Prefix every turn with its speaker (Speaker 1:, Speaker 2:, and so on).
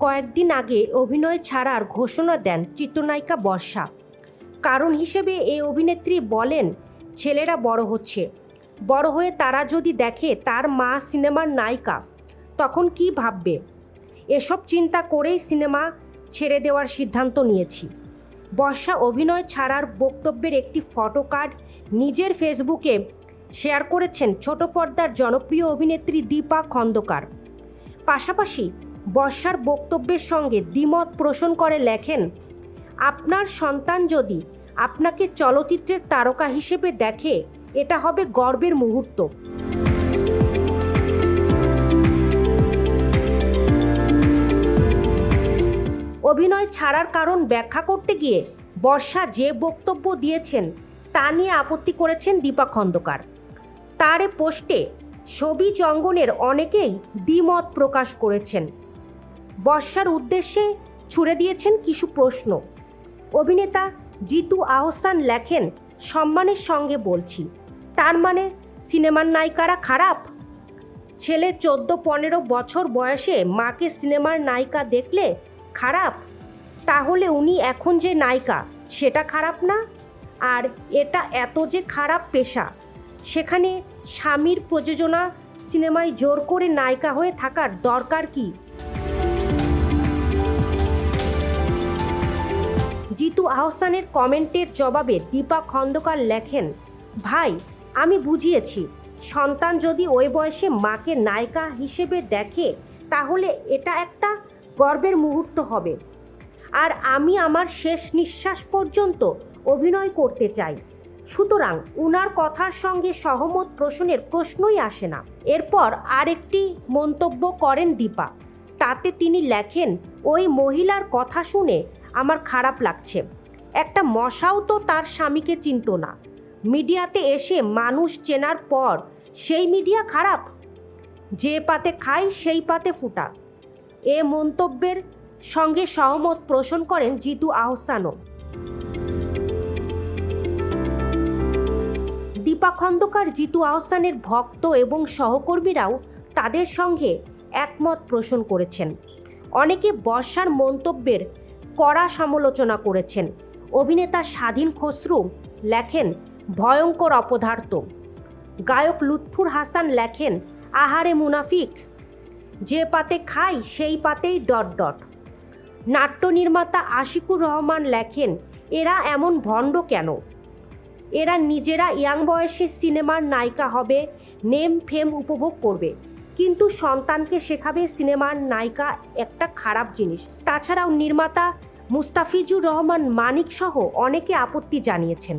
Speaker 1: কয়েকদিন আগে অভিনয় ছাড়ার ঘোষণা দেন চিত্রনায়িকা বর্ষা। কারণ হিসেবে এই অভিনেত্রী বলেন, ছেলেরা বড় হচ্ছে। বড় হয়ে তারা যদি দেখে তার মা সিনেমার নায়িকা, তখন কি ভাববে? এসব চিন্তা করেই সিনেমা ছেড়ে দেওয়ার সিদ্ধান্ত নিয়েছি। বর্ষা অভিনয় ছাড়ার বক্তব্যের একটি ফটো কার্ড নিজের ফেসবুকে শেয়ার করেছেন ছোট পর্দার জনপ্রিয় অভিনেত্রী দীপা খন্দকার। পাশাপাশি বর্ষার বক্তব্যের সঙ্গে দ্বিমত পোষণ করে লেখেন, আপনার সন্তান যদি আপনাকে চলচ্চিত্রের তারকা হিসেবে দেখে, এটা হবে গর্বের মুহূর্ত। অভিনয় ছাড়ার কারণ ব্যাখ্যা করতে গিয়ে বর্ষা যে বক্তব্য দিয়েছেন, তা নিয়ে আপত্তি করেছেন দীপা খন্দকার। তার পোস্টে ছবি অঙ্গনের অনেকেই দ্বিমত প্রকাশ করেছেন। বর্ষার উদ্দেশ্যে ছুড়ে দিয়েছেন কিছু প্রশ্ন। অভিনেতা জিতু আহসান লেখেন, সম্মানের সঙ্গে বলছি। তার মানে সিনেমার নায়িকারা খারাপ? ছেলে চোদ্দ পনেরো বছর বয়সে মাকে সিনেমার নায়িকা দেখলে খারাপ? তাহলে উনি এখন যে নায়িকা, সেটা খারাপ না? আর এটা এত যে খারাপ পেশা, সেখানে স্বামীর প্রযোজনা সিনেমায় জোর করে নায়িকা হয়ে থাকার দরকার কি? জিতু আহসানের কমেন্টের জবাবে দীপা খন্দকার লেখেন, ভাই, আমি বুঝিয়েছি, সন্তান যদি ওই বয়সে মাকে নায়িকা হিসেবে দেখে, তাহলে এটা একটা গর্বের মুহূর্ত হবে। আর আমি আমার শেষ নিঃশ্বাস পর্যন্ত অভিনয় করতে চাই। সুতরাং উনার কথার সঙ্গে সহমত প্রশ্নের প্রশ্নই আসে না। এরপর আরেকটি মন্তব্য করেন দীপা। তাতে তিনি লেখেন, ওই মহিলার কথা শুনে আমার খারাপ লাগছে। একটা মশাও তো তার স্বামীকে চিনত না। মিডিয়াতে এসে মানুষ চেনার পর সেই মিডিয়া খারাপ। যে পাতে খায় সেই পাতে ফুটা। এ মন্তব্যের সঙ্গে সহমত পোষণ করেন জিতু আহসানও। দীপা খন্দকার, জিতু আহসানের ভক্ত এবং সহকর্মীরাও তাদের সঙ্গে একমত পোষণ করেছেন। অনেকে বর্ষার মন্তব্যের কড়া সমালোচনা করেছেন। অভিনেতা স্বাধীন খসরু লেখেন, ভয়ঙ্কর অপদার্থ। গায়ক লুৎফুর হাসান লেখেন, আহারে মুনাফিক, যে পাতে খাই সেই পাতেই ডট ডট। নাট্য নির্মাতা আশিকুর রহমান লেখেন, এরা এমন ভণ্ড কেন? এরা নিজেরা ইয়াং বয়সে সিনেমার নায়িকা হবে, নেম ফেম উপভোগ করবে। কিন্তু সন্তানকে শেখাবে সিনেমার নায়িকা একটা খারাপ জিনিস। তাছাড়াও নির্মাতা মুস্তাফিজুর রহমান মানিক সহ অনেকে আপত্তি জানিয়েছেন।